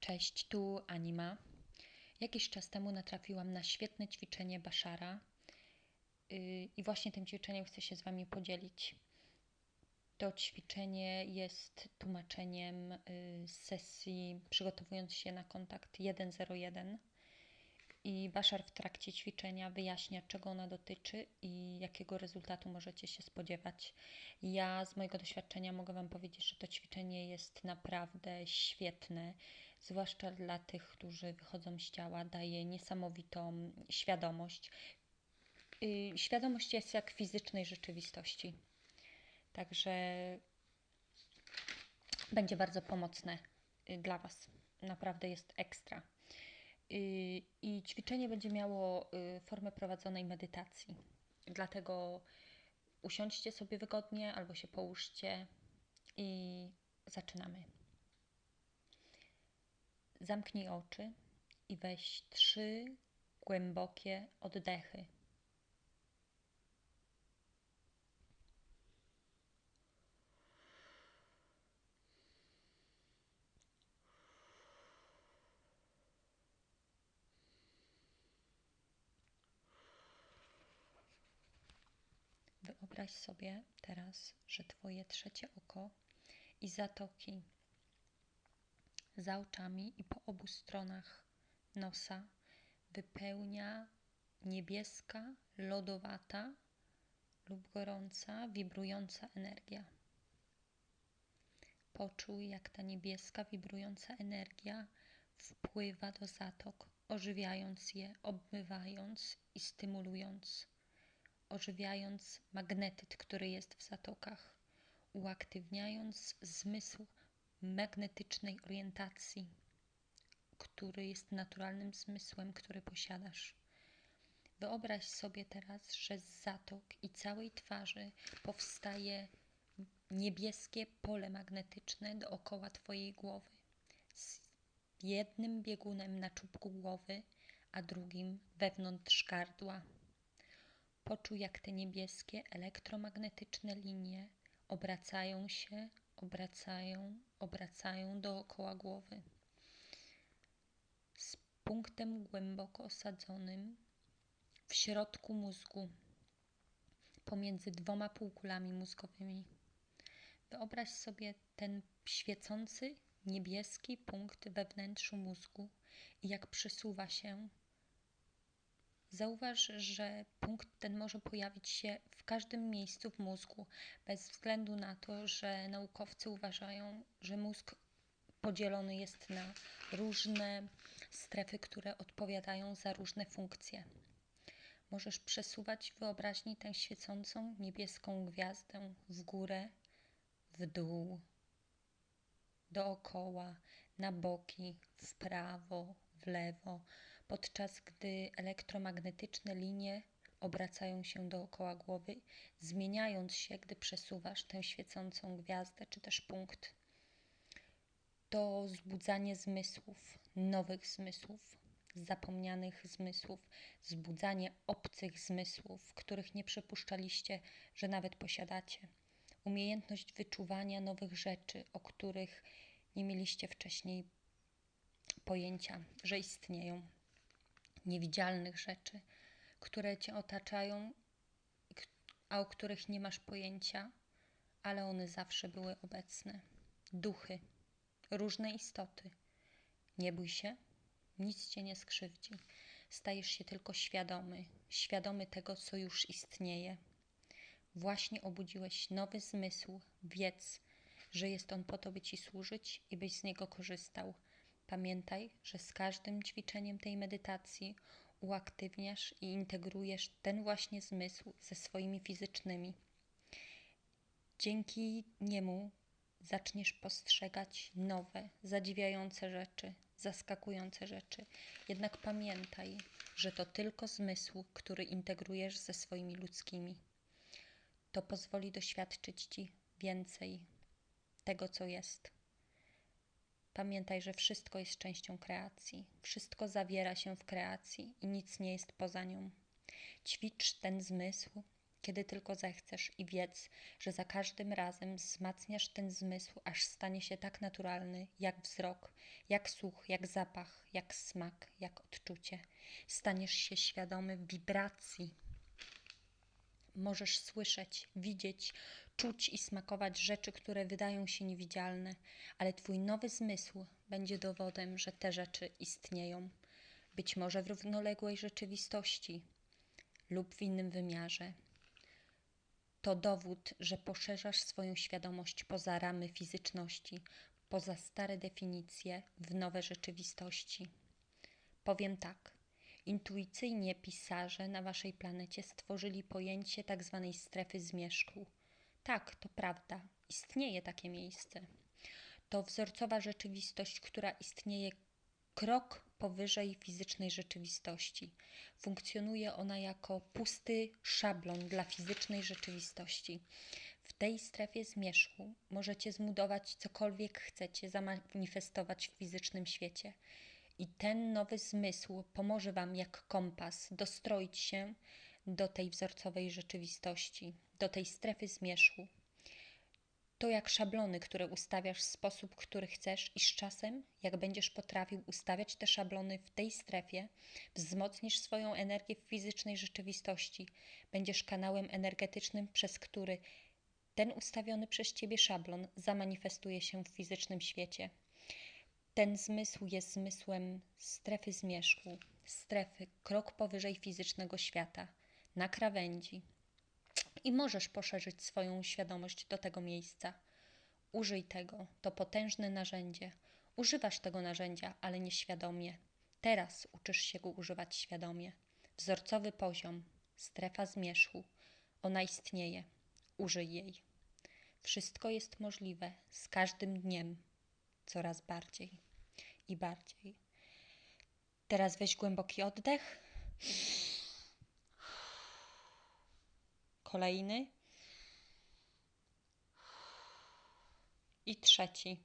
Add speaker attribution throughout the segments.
Speaker 1: Cześć, tu Anima. Jakiś czas temu natrafiłam na świetne ćwiczenie Bashara yy, i właśnie tym ćwiczeniem chcę się z Wami podzielić. To ćwiczenie jest tłumaczeniem yy, sesji przygotowując się na kontakt 101 i Bashar w trakcie ćwiczenia wyjaśnia, czego ona dotyczy i jakiego rezultatu możecie się spodziewać. Ja z mojego doświadczenia mogę Wam powiedzieć, że to ćwiczenie jest naprawdę świetne, zwłaszcza dla tych, którzy wychodzą z ciała, daje niesamowitą świadomość. Yy, świadomość jest jak fizycznej rzeczywistości. Także będzie bardzo pomocne y, dla Was. Naprawdę jest ekstra. Y, I ćwiczenie będzie miało y, formę prowadzonej medytacji. Dlatego usiądźcie sobie wygodnie albo się połóżcie i zaczynamy. Zamknij oczy i weź trzy głębokie oddechy. Wyobraź sobie teraz, że Twoje trzecie oko i zatoki za oczami i po obu stronach nosa wypełnia niebieska, lodowata lub gorąca, wibrująca energia. Poczuj, jak ta niebieska, wibrująca energia wpływa do zatok, ożywiając je, obmywając i stymulując ożywiając magnetyt, który jest w zatokach, uaktywniając zmysł magnetycznej orientacji, który jest naturalnym zmysłem, który posiadasz. Wyobraź sobie teraz, że z zatok i całej twarzy powstaje niebieskie pole magnetyczne dookoła Twojej głowy. Z jednym biegunem na czubku głowy, a drugim wewnątrz gardła. Poczuj, jak te niebieskie elektromagnetyczne linie obracają się, obracają, obracają dookoła głowy. Z punktem głęboko osadzonym w środku mózgu, pomiędzy dwoma półkulami mózgowymi. Wyobraź sobie ten świecący niebieski punkt we wnętrzu mózgu i jak przesuwa się Zauważ, że punkt ten może pojawić się w każdym miejscu w mózgu, bez względu na to, że naukowcy uważają, że mózg podzielony jest na różne strefy, które odpowiadają za różne funkcje. Możesz przesuwać wyobraźni tę świecącą niebieską gwiazdę w górę, w dół, dookoła, na boki, w prawo, w lewo, podczas gdy elektromagnetyczne linie obracają się dookoła głowy, zmieniając się, gdy przesuwasz tę świecącą gwiazdę czy też punkt. To zbudzanie zmysłów, nowych zmysłów, zapomnianych zmysłów, zbudzanie obcych zmysłów, których nie przypuszczaliście, że nawet posiadacie. Umiejętność wyczuwania nowych rzeczy, o których nie mieliście wcześniej pojęcia, że istnieją niewidzialnych rzeczy, które cię otaczają, a o których nie masz pojęcia, ale one zawsze były obecne. Duchy, różne istoty. Nie bój się, nic cię nie skrzywdzi. Stajesz się tylko świadomy, świadomy tego, co już istnieje. Właśnie obudziłeś nowy zmysł, wiedz, że jest on po to, by ci służyć i byś z niego korzystał Pamiętaj, że z każdym ćwiczeniem tej medytacji uaktywniasz i integrujesz ten właśnie zmysł ze swoimi fizycznymi. Dzięki niemu zaczniesz postrzegać nowe, zadziwiające rzeczy, zaskakujące rzeczy. Jednak pamiętaj, że to tylko zmysł, który integrujesz ze swoimi ludzkimi. To pozwoli doświadczyć ci więcej tego, co jest. Pamiętaj, że wszystko jest częścią kreacji, wszystko zawiera się w kreacji i nic nie jest poza nią. Ćwicz ten zmysł kiedy tylko zechcesz i wiedz, że za każdym razem wzmacniasz ten zmysł, aż stanie się tak naturalny, jak wzrok, jak słuch, jak zapach, jak smak, jak odczucie. Staniesz się świadomy wibracji. Możesz słyszeć, widzieć, czuć i smakować rzeczy, które wydają się niewidzialne, ale Twój nowy zmysł będzie dowodem, że te rzeczy istnieją. Być może w równoległej rzeczywistości lub w innym wymiarze. To dowód, że poszerzasz swoją świadomość poza ramy fizyczności, poza stare definicje w nowe rzeczywistości. Powiem tak. Intuicyjnie pisarze na waszej planecie stworzyli pojęcie tak zwanej strefy zmierzchu. Tak, to prawda, istnieje takie miejsce. To wzorcowa rzeczywistość, która istnieje krok powyżej fizycznej rzeczywistości. Funkcjonuje ona jako pusty szablon dla fizycznej rzeczywistości. W tej strefie zmierzchu możecie zmudować cokolwiek chcecie zamanifestować w fizycznym świecie. I ten nowy zmysł pomoże Wam jak kompas dostroić się do tej wzorcowej rzeczywistości, do tej strefy zmierzchu. To jak szablony, które ustawiasz w sposób, który chcesz, i z czasem, jak będziesz potrafił ustawiać te szablony w tej strefie, wzmocnisz swoją energię w fizycznej rzeczywistości. Będziesz kanałem energetycznym, przez który ten ustawiony przez ciebie szablon zamanifestuje się w fizycznym świecie. Ten zmysł jest zmysłem strefy zmierzchu, strefy krok powyżej fizycznego świata, na krawędzi. I możesz poszerzyć swoją świadomość do tego miejsca. Użyj tego, to potężne narzędzie. Używasz tego narzędzia, ale nieświadomie. Teraz uczysz się go używać świadomie. Wzorcowy poziom, strefa zmierzchu. Ona istnieje. Użyj jej. Wszystko jest możliwe z każdym dniem coraz bardziej i bardziej. Teraz weź głęboki oddech. Kolejny. I trzeci.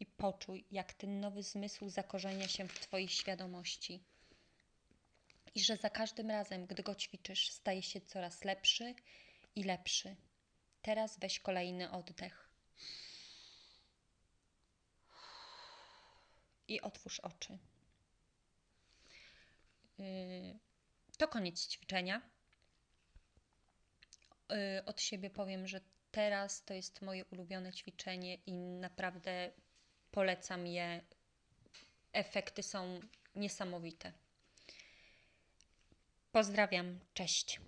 Speaker 1: I poczuj, jak ten nowy zmysł zakorzenia się w Twojej świadomości. I że za każdym razem, gdy go ćwiczysz, staje się coraz lepszy i lepszy. Teraz weź kolejny oddech. I otwórz oczy. Yy, to koniec ćwiczenia. Yy, od siebie powiem, że teraz to jest moje ulubione ćwiczenie i naprawdę polecam je. Efekty są niesamowite. Pozdrawiam, cześć.